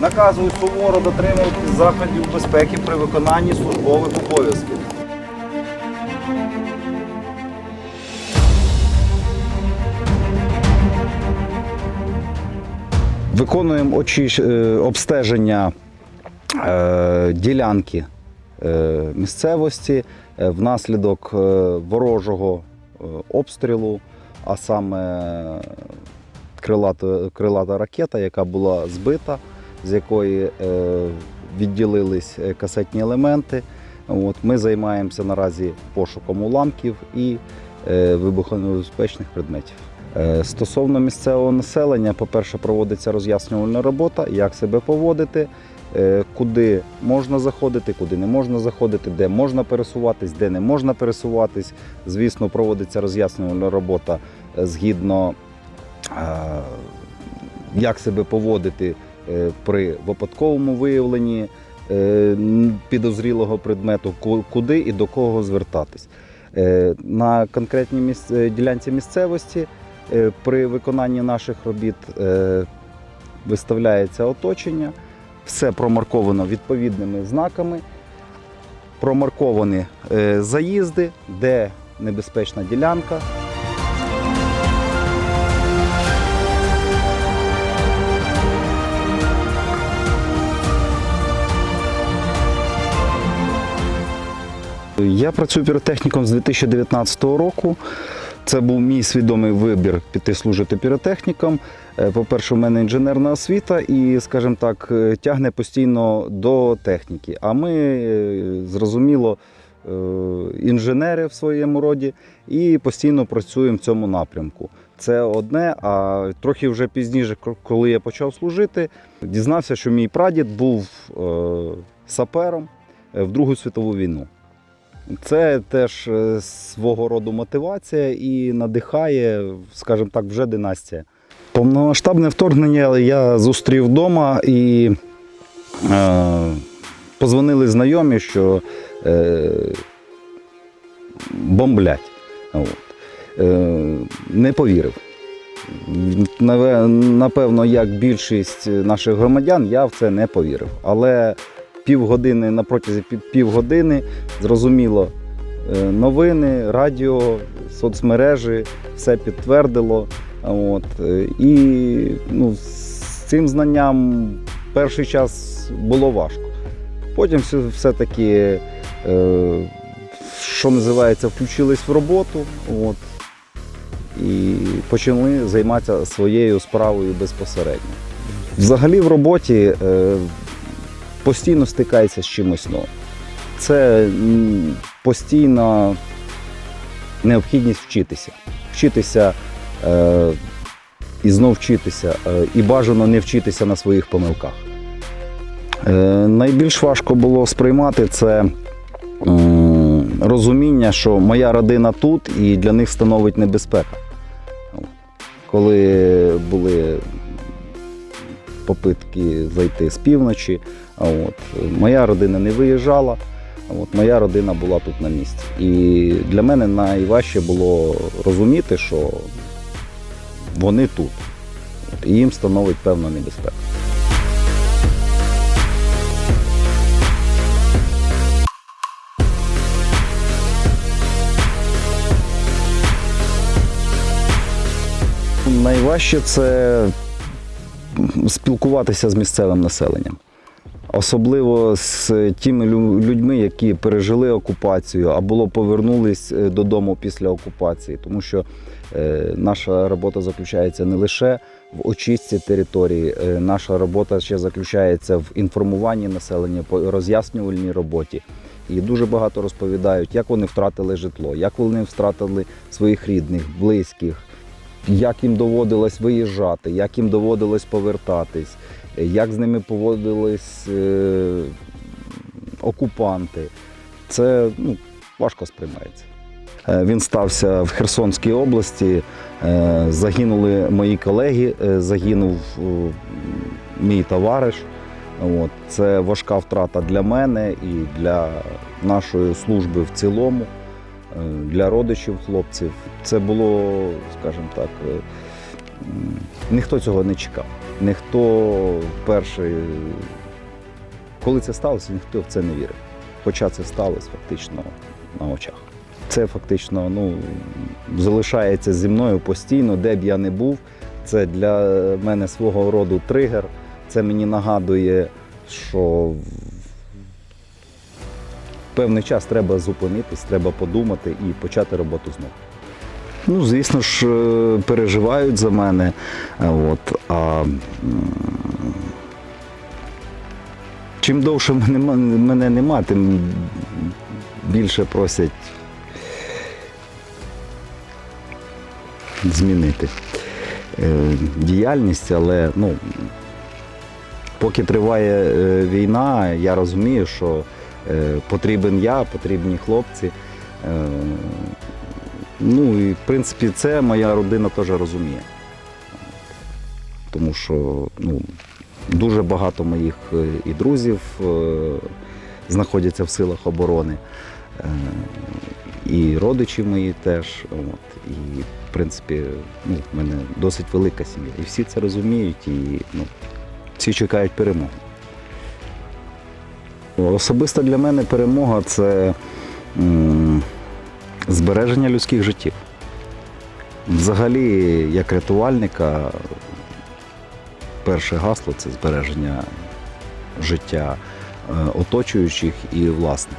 Наказую суворо дотримуватись заходів безпеки при виконанні службових обов'язків. Виконуємо очі, е, обстеження е, ділянки е, місцевості е, внаслідок е, ворожого обстрілу, а саме крилата, крилата ракета, яка була збита, з якої е, відділились е, касетні елементи. От, ми займаємося наразі пошуком уламків і е, вибухонебезпечних предметів. Стосовно місцевого населення, по-перше, проводиться роз'яснювальна робота, як себе поводити, куди можна заходити, куди не можна заходити, де можна пересуватись, де не можна пересуватись. Звісно, проводиться роз'яснювальна робота згідно, як себе поводити е, при випадковому виявленні е, підозрілого предмету, куди і до кого звертатись. Е, На конкретній ділянці місцевості при виконанні наших робіт виставляється оточення, все промарковано відповідними знаками, промарковані заїзди, де небезпечна ділянка. Я працюю піротехніком з 2019 року. Це був мій свідомий вибір піти служити піротехніком. Е, По-перше, у мене інженерна освіта і, скажімо так, е, тягне постійно до техніки. А ми, е, зрозуміло, інженери в своєму роді і постійно працюємо в цьому напрямку. Це одне, а трохи вже пізніше, коли я почав служити, дізнався, що мій прадід був сапером в Другу світову війну. Це теж е, свого роду мотивація і надихає, скажімо так, вже династія. Повномасштабне вторгнення я зустрів вдома і е, позвонили знайомі, що е, бомблять. От. Е, не повірив. Напевно, як більшість наших громадян, я в це не повірив. Але півгодини на протязі півгодини зрозуміло, е, новини, радіо, соцмережі, все підтвердило. От. е, І ну, з цим знанням перший час було важко. Потім все- все-таки, е, що називається, включились в роботу. От, і почали займатися своєю справою безпосередньо. Взагалі в роботі постійно стикається з чимось новим. Це постійна необхідність вчитися. Вчитися е, і знов вчитися, е, і бажано не вчитися на своїх помилках. Е, найбільш важко було сприймати це м, розуміння, що моя родина тут і для них становить небезпека. Коли були попитки зайти з півночі, от, моя родина не виїжджала, от, моя родина була тут на місці. І для мене найважче було розуміти, що вони тут. От, і їм становить певна небезпека. Найважче це спілкуватися з місцевим населенням. Особливо з тими людьми, які пережили окупацію або повернулись е, додому після окупації, тому що е, наша робота заключається не лише в очистці території, е, наша робота ще заключається в інформуванні населення по роз'яснювальній роботі. І дуже багато розповідають, як вони втратили житло, як вони втратили своїх рідних, близьких, як їм доводилось виїжджати, як їм доводилось повертатись, як з ними поводились е, окупанти. Це ну, важко сприймається. Е, Він стався в Херсонській області. е, Загинули мої колеги, е, загинув мій товариш. От. Це важка втрата для мене і для нашої служби в цілому, для родичів хлопців. Це було, скажімо так, е, ніхто цього не чекав. ніхто перший, коли це сталося, ніхто в це не вірив. Хоча це сталося фактично на очах. Це фактично ну, залишається зі мною постійно, де б я не був. Це для мене свого роду тригер. Це мені нагадує, що певний час треба зупинитись, треба подумати і почати роботу знову. Ну, звісно ж, е, переживають за мене. е, От, а чим довше мене, нема, тим більше просять змінити е, діяльність, але ну, поки триває війна, я розумію, що потрібен я, потрібні хлопці. Е, Ну і в принципі це моя родина теж розуміє. Тому що ну, дуже багато моїх е, і друзів е, знаходяться в силах оборони, е, і родичі мої теж. От, і в принципі, ну, в мене досить велика сім'я. І всі це розуміють, і ну, всі чекають перемоги. Особисто для мене перемога це збереження людських життів. Взагалі, як рятувальника, перше гасло це збереження життя е, оточуючих і власне.